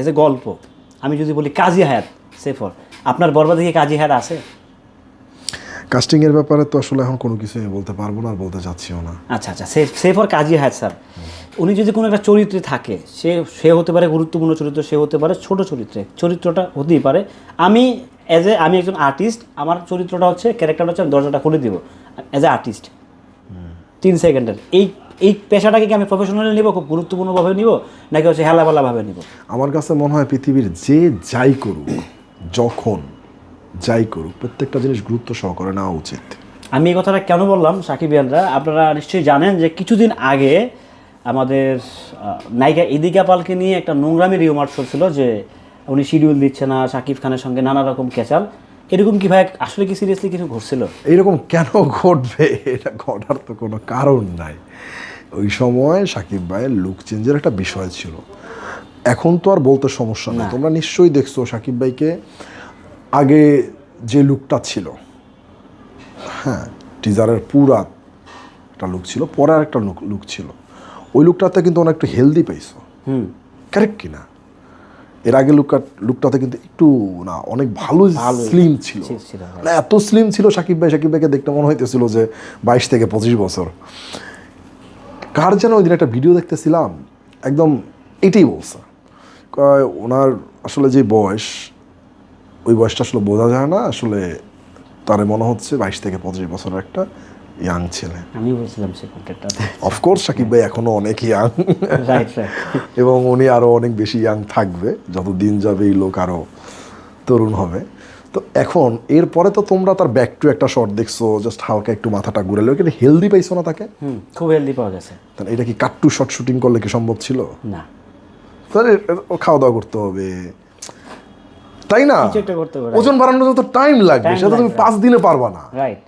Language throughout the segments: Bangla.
এজ এ গল্প। আমি যদি বলি কাজী হায়াত সেফর। আপনার বরবাদে কি কাজী হায়াত আছে? কাস্টিংয়ের ব্যাপারে তো আসলে এখন কোনো কিছু আমি বলতে পারব না আর বলতে চাচ্ছিও না। আচ্ছা আচ্ছা। সে সেফর কাজী হায়াত স্যার। উনি যদি কোনো একটা চরিত্রে থাকে সে সে হতে পারে গুরুত্বপূর্ণ চরিত্র সে হতে পারে ছোট চরিত্রে। চরিত্রটা হতেই পারে। আমি অ্যাজ এ আমি একজন আর্টিস্ট আমার চরিত্রটা হচ্ছে ক্যারেক্টারটা হচ্ছে আমি দরজাটা খুলে দিব। অ্যাজ এ আর্টিস্ট তিন সেকেন্ডের এই এই পেশাটাকে কি আমি প্রফেশনালি নিব খুব গুরুত্বপূর্ণভাবে নিব নাকি হচ্ছে হেলাবেলাভাবে নিব? আমার কাছে মনে হয় পৃথিবীর যে যাই করুক যখন যাই করুক প্রত্যেকটা জিনিস গুরুত্ব সহকারে নেওয়া উচিত। আমি এই কথাটা কেন বললাম সাকিব ইয়ানরা? আপনারা নিশ্চয়ই জানেন যে কিছুদিন আগে আমাদের নায়িকা ইদিকা পালকে নিয়ে একটা নোংরামি রিউমার চলছিল যে উনি শিডিউল দিচ্ছে না সাকিব খানের সঙ্গে নানা রকম ক্যাচাল। এরকম কি ভাই আসলে কি সিরিয়াসলি কিছু ঘটছিল? এইরকম কেন ঘটবে? এটা ঘটার তো কোনো কারণ নাই। ওই সময় সাকিব ভাইয়ের লুক চেঞ্জের একটা বিষয় ছিল। এখন তো আর বলতে সমস্যা নেই। তোমরা নিশ্চয়ই দেখছ সাকিব ভাইকে আগে যে লুকটা ছিল। হ্যাঁ টিজারের পুরা একটা লুক ছিল পরে আর একটা লুক লুক ছিল। ওই লুকটাতে কিন্তু অনেক একটু হেলদি পাইছো। হুম। কারেক্ট কিনা? এর আগে লুকটা লুকটাতে কিন্তু একটু না অনেক ভালো স্লিম ছিল। ছিল, ছিল, মানে এত স্লিম ছিল সাকিব ভাই সাকিব ভাইকে দেখতে মনে হইতেছিল যে বাইশ থেকে পঁচিশ বছর। কার যেন ওই দিন একটা ভিডিও দেখতেছিলাম? একদম এটাই বলছে। ওনার আসলে যে বয়স ওই বয়সটা আসলে বোঝা যায় না। আসলে তার মনে হচ্ছে বাইশ থেকে পঁচিশ বছরের একটা ইয়াং ছেলে। আমি বলছিলাম সে কন্টেন্টটাতে অফকোর্স সাকিব ভাই এখনও অনেক ইয়াং রাইট রাইট এবং উনি আরও অনেক বেশি ইয়াং থাকবে। যত দিন যাবে এই লোক আরও তরুণ হবে। তো এখন এরপরে তো তোমরা তার ব্যাক টু একটা শট দেখছ জাস্ট হালকা একটু মাথাটা ঘুরালো কিন্তু হেলদি পাইছো না তাকে? খুব হেলদি পাওয়া গেছে। তাহলে এটা কি কাট্টু শট শুটিং করলে কি সম্ভব ছিল? না। তাহলে খাওয়া দাওয়া করতে হবে। তাই না? ওজন বাড়ানোর তো টাইম লাগবে সেটা তুমি পাঁচ দিনে পারবা না। রাইট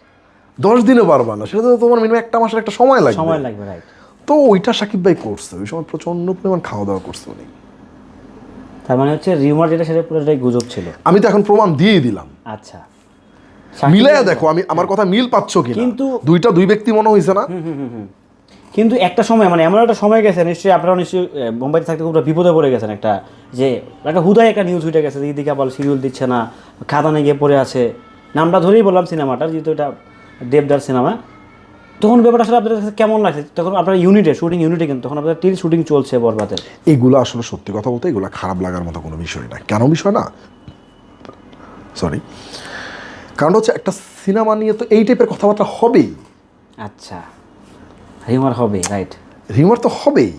দশ দিনে পারবা না সেটা তো তোমার মিনিমাম একটা মাসের একটা সময় লাগবে। সময় লাগবে রাইট তো ওইটা সাকিব ভাই করছে ওই সময় প্রচণ্ড পরিমাণ খাওয়া দাওয়া করছে উনি। তার মানে হচ্ছে রিউমার যেটা সেটা পুরোটাই গুজব ছিল। আমি তো এখন প্রমাণ দিয়ে দিলাম। আচ্ছা। মিলাইয়া দেখো আমি আমার কথা মিল পাচ্ছ কি কিন্তু- দুইটা দুই ব্যক্তি মনে হয়েছে না? কিন্তু একটা সময় মানে এমন একটা সময় গেছে নিশ্চয়ই আপনারা নিশ্চয়ই মুম্বাইতে থাকতে খুব বিপদে পড়ে গেছেন একটা যে একটা হুদায় একটা নিউজ উঠে গেছে দিকে আবার শিডিউল দিচ্ছে না খাদানে গিয়ে পড়ে আছে। নামটা ধরেই বললাম সিনেমাটার যেহেতু এটা দেবদার সিনেমা। তখন ব্যাপারটা আসলে আপনাদের কাছে কেমন লাগছে? তখন আপনার ইউনিটে শুটিং ইউনিটে কিন্তু তখন আপনাদের টিল শুটিং চলছে বরবাদের এইগুলো আসলে সত্যি কথা বলতে এগুলো খারাপ লাগার মতো কোনো বিষয় না। কেন বিষয় না? সরি কারণ হচ্ছে একটা সিনেমা নিয়ে তো এই টাইপের কথাবার্তা হবেই। আচ্ছা। রিউমার হবে রাইট রিমার তো হবেই।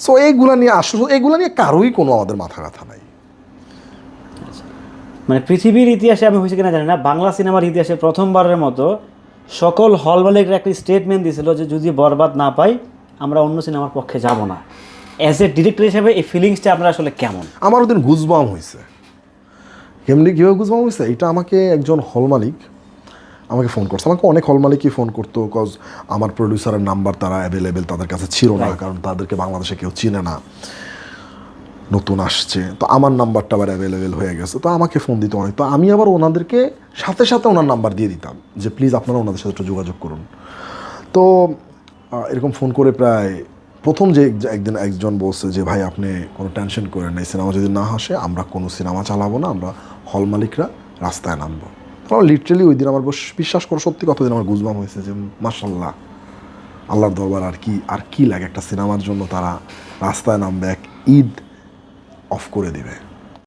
সো এইগুলা নিয়ে আসলে এগুলা নিয়ে কারোই কোনো আমাদের মাথা ব্যথা নাই। মানে পৃথিবীর ইতিহাসে আমি হয়েছে কিনা জানি না বাংলা সিনেমার ইতিহাসে প্রথমবারের মতো সকল হল মালিকরা একটি স্টেটমেন্ট দিয়েছিল যে যদি বরবাদ না পাই আমরা অন্য সিনেমার পক্ষে যাব না। অ্যাজ এ ডিরেক্টর হিসেবে এই ফিলিংসটা আপনার আসলে কেমন? আমার ওদিন গুজবাম হয়েছে কেমনি কীভাবে গুজবাম হয়েছে এটা আমাকে একজন হল মালিক আমাকে ফোন করছে। আমাকে অনেক হল মালিকই ফোন করতো কজ আমার প্রডিউসারের নাম্বার তারা অ্যাভেলেবেল তাদের কাছে ছিল না কারণ তাদেরকে বাংলাদেশে কেউ চিনে না। নতুন আসছে, তো আমার নাম্বারটা আবার অ্যাভেলেবেল হয়ে গেছে, তো আমাকে ফোন দিতে অনেক তো আমি আবার ওনাদেরকে সাথে সাথে ওনার নাম্বার দিয়ে দিতাম যে প্লিজ আপনারা ওনাদের সাথে একটু যোগাযোগ করুন। তো এরকম ফোন করে প্রায় প্রথম যে একদিন একজন বলছে যে, ভাই, আপনি কোনো টেনশন করেন না, এই সিনেমা যদি না আসে, আমরা কোনো সিনেমা চালাবো না, আমরা হল মালিকরা রাস্তায় নামবো। আমার লিটারেলি ওই দিন আমার বস- বিশ্বাস করো, সত্যি কথা দিন আমার গুজবাম হয়েছে যে মাসাল্লাহ আল্লাহর দরবার আর কি আর কি লাগে একটা সিনেমার জন্য তারা রাস্তায় নামবে, এক ঈদ অফ করে দিবে।